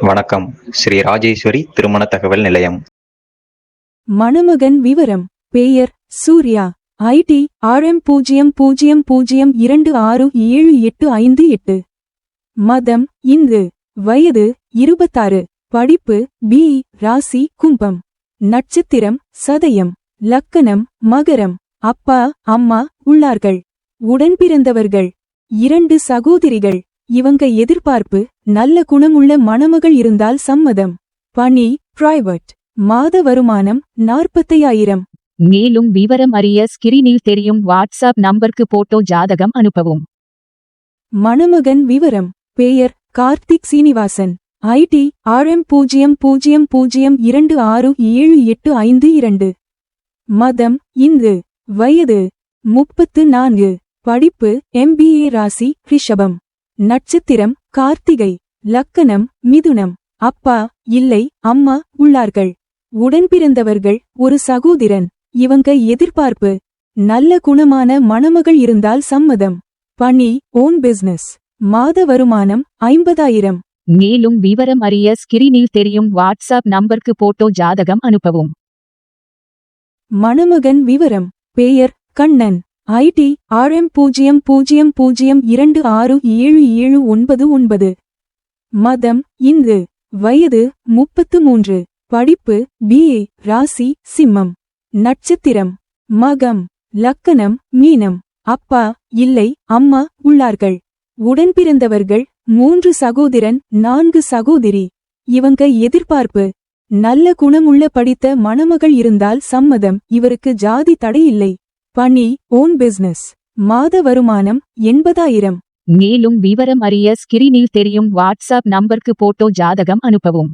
வணக்கம். ஸ்ரீ ராஜேஸ்வரி திருமண தகவல் நிலையம். மணமகன் விவரம். பெயர் சூர்யா. ஐடி ஆர்எம் பூஜ்ஜியம் பூஜ்ஜியம் பூஜ்ஜியம் இரண்டு ஆறு ஏழு எட்டு ஐந்து எட்டு. மதம் இந்து. வயது இருபத்தாறு. படிப்பு பி. ராசி கும்பம். நட்சத்திரம் சதயம். லக்கணம் மகரம். அப்பா அம்மா உள்ளார்கள். உடன்பிறந்தவர்கள் இரண்டு சகோதரிகள். இவங்க எதிர்பார்ப்பு நல்ல குணமுள்ள மணமகள் இருந்தால் சம்மதம். பணி பிரைவேட் மாத வருமானம் நாற்பத்தையாயிரம். மேலும் விவரம் அறிய ஸ்கிரீனில் தெரியும் வாட்ஸ்அப் நம்பருக்கு போட்டோ ஜாதகம் அனுப்பவும். மணமகன் விவரம் பெயர் கார்த்திக் சீனிவாசன். ஐடி ஆர்எம் பூஜ்ஜியம் பூஜ்ஜியம் பூஜ்ஜியம் இரண்டு ஆறு ஏழு எட்டு ஐந்து இரண்டு. மதம் இந்து. வயது முப்பத்து நான்கு. படிப்பு எம்பிஏ ராசி ரிஷபம். நட்சத்திரம் கார்த்திகை லக்கணம் மிதுனம். அப்பா இல்லை அம்மா உள்ளார்கள். உடன்பிறந்தவர்கள் ஒரு சகோதரன். இவங்க எதிர்பார்ப்பு. நல்ல குணமான மணமகள் இருந்தால் சம்மதம். பணி ஓன் பிசினஸ் மாத வருமானம் ஐம்பதாயிரம். மேலும் விவரம் அறிய ஸ்கிரீனில் தெரியும் வாட்ஸ்அப் நம்பருக்கு போட்டோ ஜாதகம் அனுப்பவும். மணமகன் விவரம் பெயர் கண்ணன். ஐடி ஆர்எம் பூஜ்ஜியம் பூஜ்ஜியம் பூஜ்ஜியம் இரண்டு ஆறு ஏழு ஏழு ஒன்பது ஒன்பது. மதம் இந்து வயது முப்பத்து மூன்று. படிப்பு பிஏ ராசி சிம்மம். நட்சத்திரம். மகம் லக்கணம் மீனம். அப்பா இல்லை அம்மா உள்ளார்கள். உடன்பிறந்தவர்கள் மூன்று சகோதரன் நான்கு சகோதரி. இவங்க எதிர்பார்ப்பு. நல்ல குணமுள்ள படித்த மணமகள் இருந்தால் சம்மதம். இவருக்கு ஜாதி தடையில்லை. பணி ஓன் பிசினஸ் மாத வருமானம் எண்பதாயிரம். மேலும் விவரம் அறிய ஸ்கிரீனில் தெரியும் வாட்ஸ்அப் நம்பருக்கு போட்டோ ஜாதகம் அனுப்பவும்.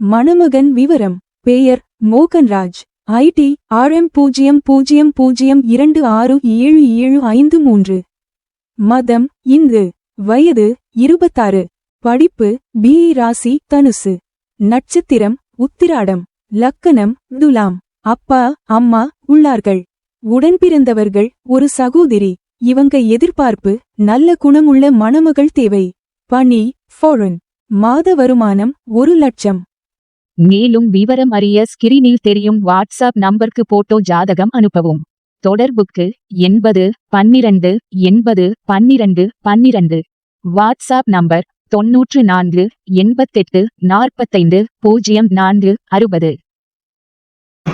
மணமகன் விவரம் பெயர் மோகன்ராஜ். ஐடி ஆர்எம் பூஜ்ஜியம் பூஜ்ஜியம் பூஜ்ஜியம் இரண்டு ஆறு ஏழு ஏழு ஐந்து மூன்று. மதம் இந்து. வயது இருபத்தாறு. படிப்பு பிஇ ராசி தனுசு. நட்சத்திரம் உத்திராடம். லக்கணம் துலாம். அப்பா அம்மா உள்ளார்கள். உடன்பிறந்தவர்கள் ஒரு சகோதரி. இவங்க எதிர்பார்ப்பு நல்ல குணமுள்ள மணமகள் தேவை. பணி ஃபாரின் மாத வருமானம் ஒரு லட்சம். மேலும் விவரம் அறிய ஸ்கிரீனில் தெரியும் வாட்ஸ்அப் நம்பருக்கு போட்டோ ஜாதகம் அனுப்பவும். தொடர்புக்கு எண்பது பன்னிரண்டு எண்பது பன்னிரண்டு பன்னிரண்டு. வாட்ஸ்அப் நம்பர் தொன்னூற்று நான்கு எண்பத்தெட்டு நாற்பத்தைந்து பூஜ்ஜியம் நான்கு அறுபது.